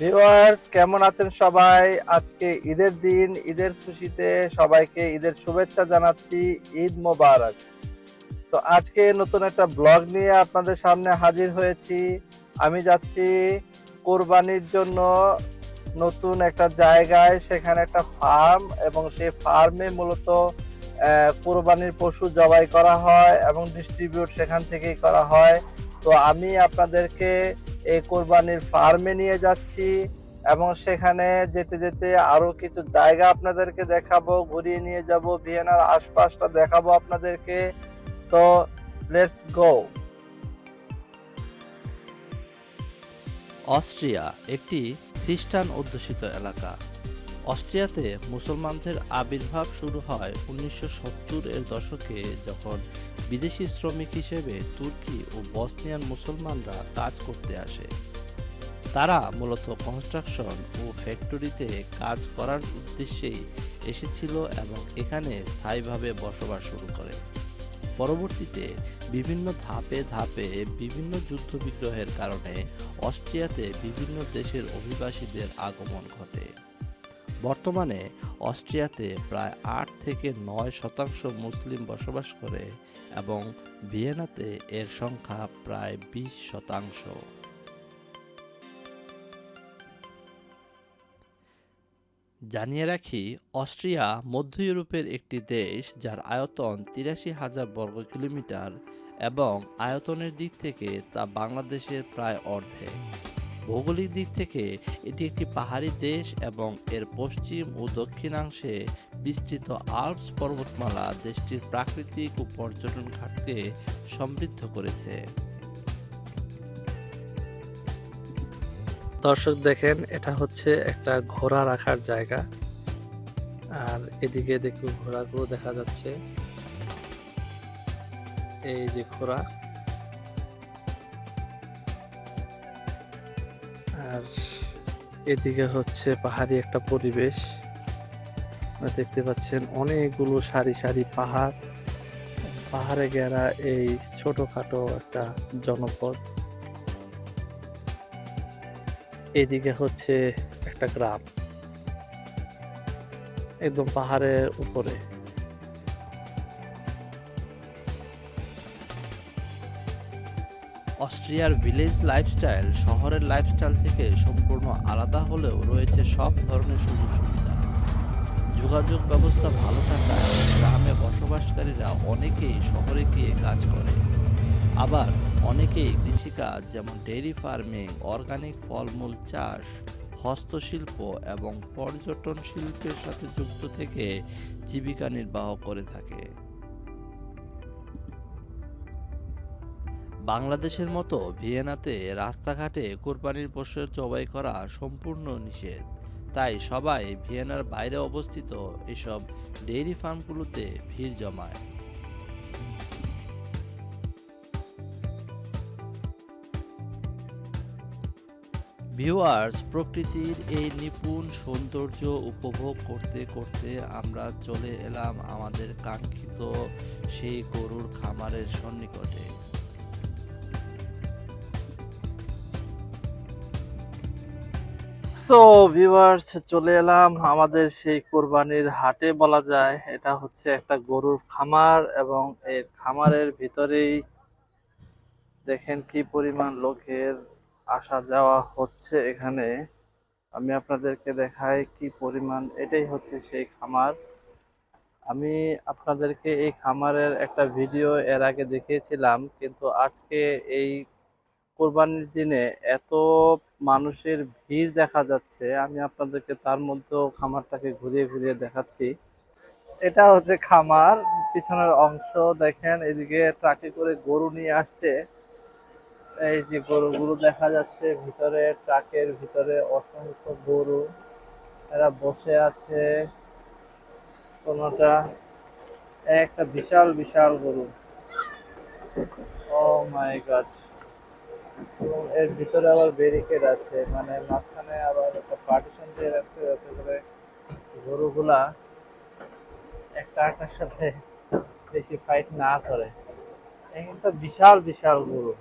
Viewers কেমন আছেন সবাই? আজকে ঈদের দিন, ঈদের খুশিতে সবাইকে ঈদের শুভেচ্ছা জানাচ্ছি, ঈদ মোবারক। তো আজকে নতুন একটা ব্লগ নিয়ে আপনাদের সামনে হাজির হয়েছি। আমি যাচ্ছি কোরবানির জন্য নতুন একটা জায়গায়, সেখানে একটা ফার্ম এবং সেই ফার্মে মূলত কোরবানির পশু জবাই করা হয় এবং ডিস্ট্রিবিউট সেখান থেকেই করা হয়। তো আমি আপনাদেরকে এই কোরবানির ফার্মে নিয়ে যাচ্ছি এবং সেখানে যেতে যেতে আরও কিছু জায়গা আপনাদেরকে দেখাবো, ঘুরিয়ে নিয়ে যাব, ভিয়েনার আশপাশটা দেখাবো আপনাদেরকে। তো লেটস গো। অস্ট্রিয়া একটি খ্রিস্টান অধ্যুষিত এলাকা। অস্ট্রিয়াতে মুসলমানদের আবির্ভাব শুরু হয় উনিশশো সত্তর এর দশকে, যখন বিদেশি শ্রমিক হিসেবে তুর্কি ও বসনিয়ান মুসলমানরা কাজ করতে আসে। তারা মূলত কনস্ট্রাকশন ও ফ্যাক্টরিতে কাজ করার উদ্দেশ্যেই এসেছিল এবং এখানে স্থায়ীভাবে বসবাস শুরু করে। পরবর্তীতে বিভিন্ন ধাপে ধাপে বিভিন্ন যুদ্ধ বিগ্রহের কারণে অস্ট্রিয়াতে বিভিন্ন দেশের অভিবাসীদের আগমন ঘটে। বর্তমানে অস্ট্রিয়াতে প্রায় আট থেকে নয় শতাংশ মুসলিম বসবাস করে এবং ভিয়েনাতে এর সংখ্যা প্রায় বিশ শতাংশ। জানিয়ে রাখি, অস্ট্রিয়া মধ্য ইউরোপের একটি দেশ যার আয়তন তিরাশি হাজার বর্গ কিলোমিটার এবং আয়তনের দিক থেকে তা বাংলাদেশের প্রায় অর্ধেক। ভৌগোলিক দিক থেকে এটি একটি পাহাড়ি দেশ এবং এর পশ্চিম ও দক্ষিণাংশে বিস্তৃত আল্পস পর্বতমালা দেশটির প্রাকৃতিক ও পর্যটন ঘাটকে সমৃদ্ধ করেছে। দর্শক দেখেন, এটা হচ্ছে একটা ঘোড়া রাখার জায়গা। আর এদিকে দেখুন, ঘোড়াগুলো দেখা যাচ্ছে। এই যে ঘোড়া। আর এদিকে হচ্ছে পাহাড়ি একটা পরিবেশ। দেখতে পাচ্ছেন অনেকগুলো সারি সারি পাহাড়। পাহাড়ে ঘেরা এই ছোটখাটো একটা জনপদ। এদিকে হচ্ছে একটা গ্রাম। একদম পাহাড়ের উপরে। অস্ট্রিয়ার ভিলেজ লাইফস্টাইল শহরের লাইফস্টাইল থেকে সম্পূর্ণ আলাদা হলেও রয়েছে সব ধরনের সুযোগ সুবিধা। যোগাযোগ ব্যবস্থা ভালো থাকায় গ্রামে বসবাসকারীরা অনেকেই শহরে গিয়ে কাজ করে। আবার অনেকেই কৃষিকাজ যেমন ডেইরি ফার্মিং, অর্গানিক ফলমূল চাষ, হস্তশিল্প এবং পর্যটন শিল্পের সাথে যুক্ত থেকে জীবিকা নির্বাহ করে থাকে। বাংলাদেশের মতো ভিয়েনাতে রাস্তাঘাটে কোরবানির পশুর জবাই করা সম্পূর্ণ নিষেধ। তাই সবাই ভিয়েনার বাইরে অবস্থিত এসব ডেইরি ফার্মগুলোতে ভিড় জমায়। ভিউয়ার্স, প্রকৃতির এই নিপুণ সৌন্দর্য উপভোগ করতে করতে আমরা চলে এলাম আমাদের কাঙ্ক্ষিত সেই গরুর খামারের সন্নিকটে। সো ভিউয়ার্স চলে এলাম আমাদের সেই কোরবানির হাটে বলা যায়। এটা হচ্ছে একটা গরুর খামার এবং এর খামারের ভিতরেই দেখেন কি পরিমাণ লোকের আসা যাওয়া হচ্ছে এখানে। আমি আপনাদেরকে দেখাই কি পরিমাণ, এটাই হচ্ছে সেই খামার। আমি আপনাদেরকে এই খামারের একটা ভিডিও এর আগে দেখিয়েছিলাম, কিন্তু আজকে এই কোরবানির দিনে এত মানুষের ভিড় দেখা যাচ্ছে, আমি আপনাদেরকে তার মধ্যেও খামারটাকে ঘুরিয়ে ঘুরিয়ে দেখাচ্ছি। এটা হচ্ছে খামার, পিছনের অংশ দেখেন, এদিকে ট্রাকে করে গরু নিয়ে আসছে। এই যে গরুগুলো দেখা যাচ্ছে, ভিতরে ট্রাকের ভিতরে অসংখ্য গরু, এরা বসে আছে। কোনটা একটা বিশাল বিশাল গরু। ও মাই এবং এর ভিতরে আবার ব্যারিকেড আছে মানে মাঝখানে আবার একটা পার্টিশন দিয়ে রাখছে যাতে করে গরুগুলা একটা একটার সাথে বেশি ফাইট না করে। একটা বিশাল বিশাল গরু।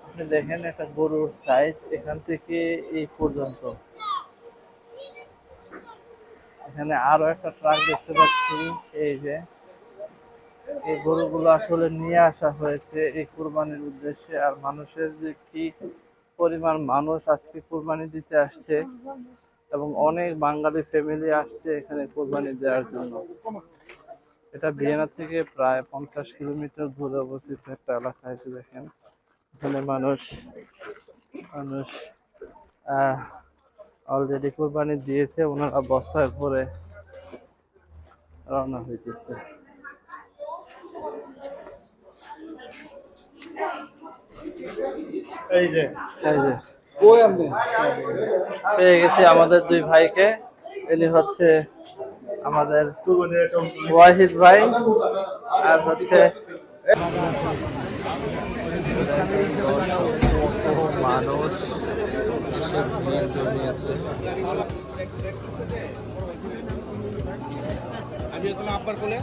আপনি দেখেন একটা গরুর সাইজ এখান থেকে এই পর্যন্ত। এখানে আরও একটা ট্রাক দেখতে পাচ্ছি, এই যে। এই গরুগুলো আসলে নিয়ে আসা হয়েছে এই কুরবানির উদ্দেশ্যে। আর মানুষের যে কি পরিমাণ মানুষ আজকে কুরবানি দিতে আসছে এবং অনেক বাঙালি ফ্যামিলি আসছে এখানে কোরবানি দেওয়ার জন্য। এটা ভিয়েনা থেকে প্রায় পঞ্চাশ কিলোমিটার দূরে অবস্থিত একটা এলাকা এসে দেখেন। এখানে মানুষ মানুষ অলরেডি কোরবানি দিয়েছে, ওনারা বস্তায় ভরে রওনা হইতেছে। এই যে। এই যে। পেয়ে গেছি আমাদের দুই ভাইকে। ইনি হচ্ছে আমাদের ওয়াহিদ ভাই আর হচ্ছে মানুষ এসে ভিড় জমিয়েছে। Colega,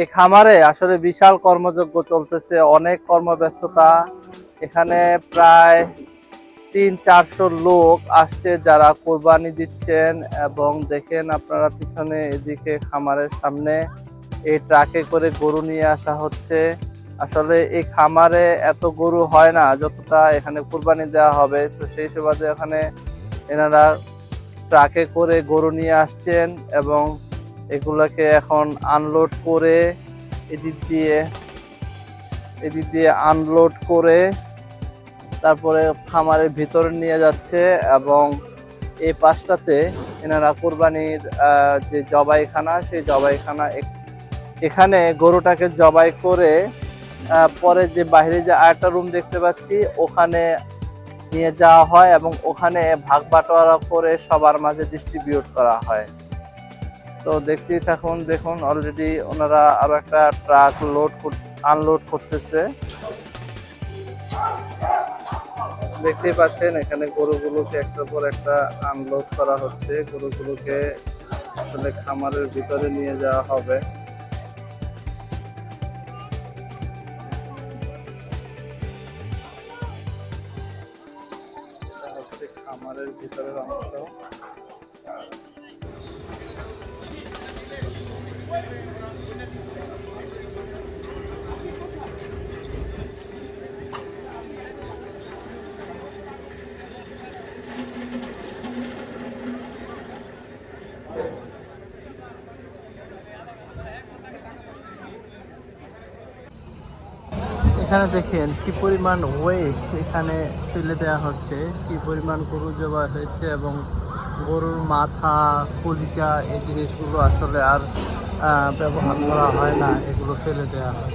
এই খামারে আসলে বিশাল কর্মযজ্ঞ চলতেছে, অনেক কর্মব্যস্ততা। এখানে প্রায় তিন চারশো লোক আসছে যারা কোরবানি দিচ্ছেন এবং দেখেন আপনারা পিছনে এদিকে খামারের সামনে এই ট্রাকে করে গরু নিয়ে আসা হচ্ছে। আসলে এই খামারে এত গরু হয় না, যতটা এখানে কোরবানি দেওয়া হবে। তো সেই সুবাদে এখানে এনারা ট্রাকে করে গরু নিয়ে আসছেন এবং এগুলোকে এখন আনলোড করে এদিক দিয়ে এদিক দিয়ে আনলোড করে তারপরে খামারের ভিতরে নিয়ে যাচ্ছে এবং এই পাশটাতে এনারা কোরবানির যে জবাইখানা, সেই জবাইখানা এখানে গরুটাকে জবাই করে পরে যে বাইরে যে আরেকটা রুম দেখতে পাচ্ছি, ওখানে নিয়ে যাওয়া হয় এবং ওখানে ভাগ বাটোয়ারা করে সবার মাঝে ডিস্ট্রিবিউট করা হয়। তো দেখতেই থাকুন, দেখুন অলরেডি ওনারা আরও একটা ট্রাক লোড আনলোড করতেছে। দেখতেই পাচ্ছেন, এখানে গরুগুলোকে একটার পর একটা আনলোড করা হচ্ছে। গরুগুলোকে আসলে খামারের ভিতরে নিয়ে যাওয়া হবে। এখানে দেখেন কি পরিমাণ ওয়েস্ট এখানে ফেলে দেওয়া হচ্ছে, কি পরিমাণ গরু জবা হয়েছে এবং গরুর মাথা কলিচা এই জিনিসগুলো আসলে আর ব্যবহার করা হয় না, এগুলো ফেলে দেওয়া হয়।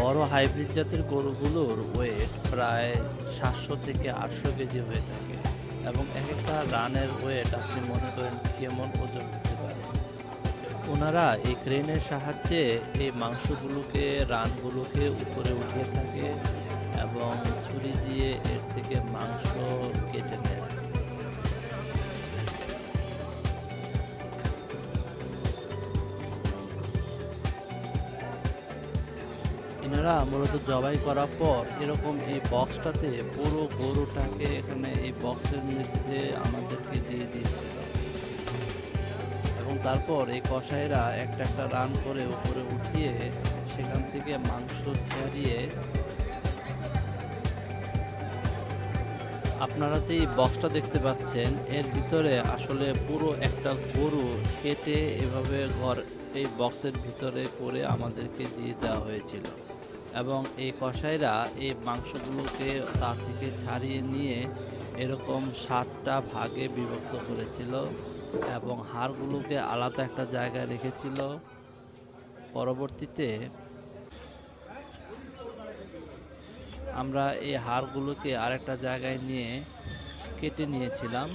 বড় হাইব্রিড জাতের গরুগুলোর ওয়েট প্রায় সাতশো থেকে আটশো কেজি হয়ে থাকে এবং এক একটা রানের ওয়েট আপনি মনে করেন কেমন ওজন হতে পারে। ওনারা এই ক্রেনের সাহায্যে এই মাংসগুলোকে, রানগুলোকে উপরে উঠিয়ে থাকে এবং ছুরি দিয়ে এর থেকে মাংস কেটে নেয়। এনারা মূলত জবাই করার পর এরকম এই বক্সটাতে পুরো গরুটাকে এখানে এই বক্সের মধ্যে আমাদেরকে দিয়ে দিয়েছিল। এবং তারপর এই কসাইরা একটা একটা রান করে উপরে উঠিয়ে সেখান থেকে মাংস ছাড়িয়ে আপনারা যে বক্সটা দেখতে পাচ্ছেন, এর ভিতরে আসলে পুরো একটা গরু কেটে এভাবে ঘর, এই বক্সের ভিতরে করে আমাদেরকে দিয়ে দেওয়া হয়েছিল। এবং এই কসাইরা এই মাংসগুলোকে তার থেকে ছাড়িয়ে নিয়ে এরকম সাতটা ভাগে বিভক্ত করেছিল এবং হাড়গুলোকে আলাদা একটা জায়গায় রেখেছিল। পরবর্তীতে আমরা এই হাড়গুলোকে আরেকটা জায়গায় নিয়ে কেটে নিয়েছিলাম।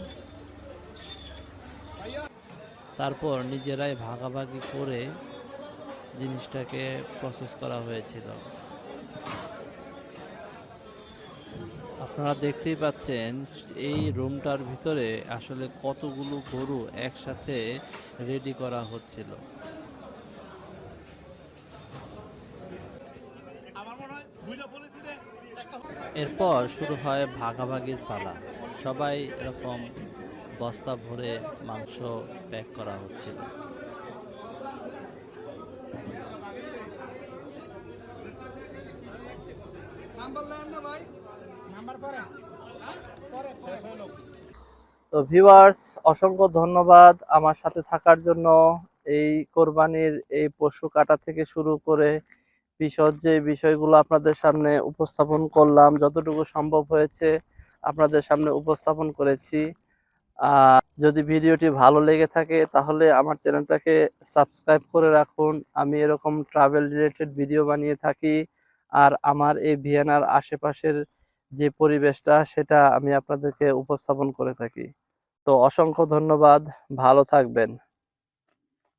তারপর নিজেরাই ভাগাভাগি করে জিনিসটাকে প্রসেস করা হয়েছিল। আপনারা দেখতেই পাচ্ছেন এই রুমটার ভিতরে আসলে কতগুলো গরু একসাথে রেডি করা হচ্ছিল। এরপর শুরু হয় ভাগাভাগির পালা। সবাই এরকম বস্তা ভরে মাংস প্যাক করা হচ্ছিল। তো ভিউয়ার্স অসংখ্য ধন্যবাদ আমার সাথে থাকার জন্য। এই কোরবানির এই পশু কাটা থেকে শুরু করে বিশদ যে বিষয়গুলো আপনাদের সামনে উপস্থাপন করলাম যতটুকু সম্ভব হয়েছে আপনাদের সামনে উপস্থাপন করেছি। আর যদি ভিডিওটি ভালো লেগে থাকে তাহলে আমার চ্যানেলটাকে সাবস্ক্রাইব করে রাখুন। আমি এরকম ট্রাভেল রিলেটেড ভিডিও বানিয়ে থাকি। আর আমার এই ভিয়েনার আশেপাশের যে পরিবেশটা, সেটা আমি আপনাদেরকে উপস্থাপন করে থাকি। তো অসংখ্য ধন্যবাদ, ভালো থাকবেন।